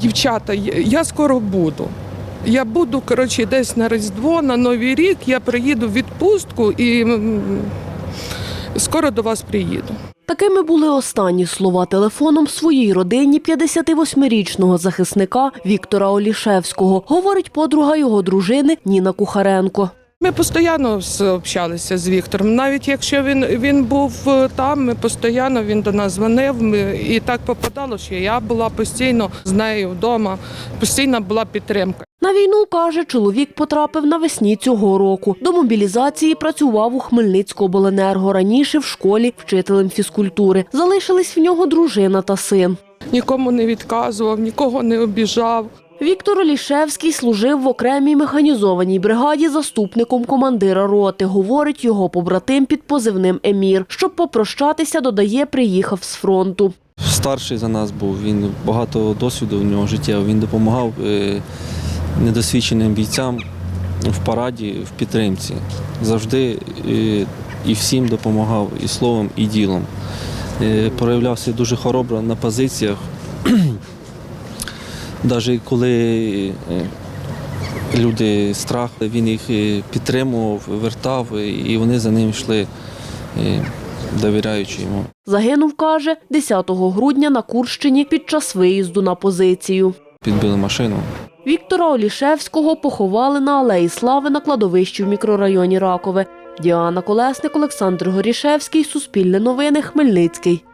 Дівчата, я скоро буду. Я буду коротше, десь на Різдво, на Новий рік. Я приїду в відпустку і скоро до вас приїду. Такими були останні слова телефоном своїй родині 58-річного захисника Віктора Олішевського, говорить подруга його дружини Ніна Кухаренко. Ми постійно общалися з Віктором. Навіть якщо він, він був е, там, ми постійно він до нас дзвонив. Ми, і так попадало, що я була постійно з нею вдома, постійна була підтримка. На війну, каже, чоловік потрапив навесні цього року. До мобілізації працював у Хмельницькобленерго, раніше в школі вчителем фізкультури. Залишились в нього дружина та син. Нікому не відказував, нікого не обіжав. Віктор Олішевський служив в окремій механізованій бригаді заступником командира роти, говорить його побратим під позивним Емір. Щоб попрощатися, додає, приїхав з фронту. Старший за нас був, він багато досвіду в нього життя. Він допомагав е, недосвідченим бійцям в параді, в підтримці. Завжди е, і всім допомагав і словом, і ділом. Е, Проявлявся дуже хоробро на позиціях. Навіть коли е, люди страх, він їх е, підтримував, вертав, е, і вони за ним йшли, довіряючи йому. Загинув, каже, 10 грудня на Курщині під час виїзду на позицію. Підбили машину. Віктора Олішевського поховали на Алеї Слави на кладовищі в мікрорайоні Ракове. Діана Колесник, Олександр Горішевський, Суспільне новини, Хмельницький.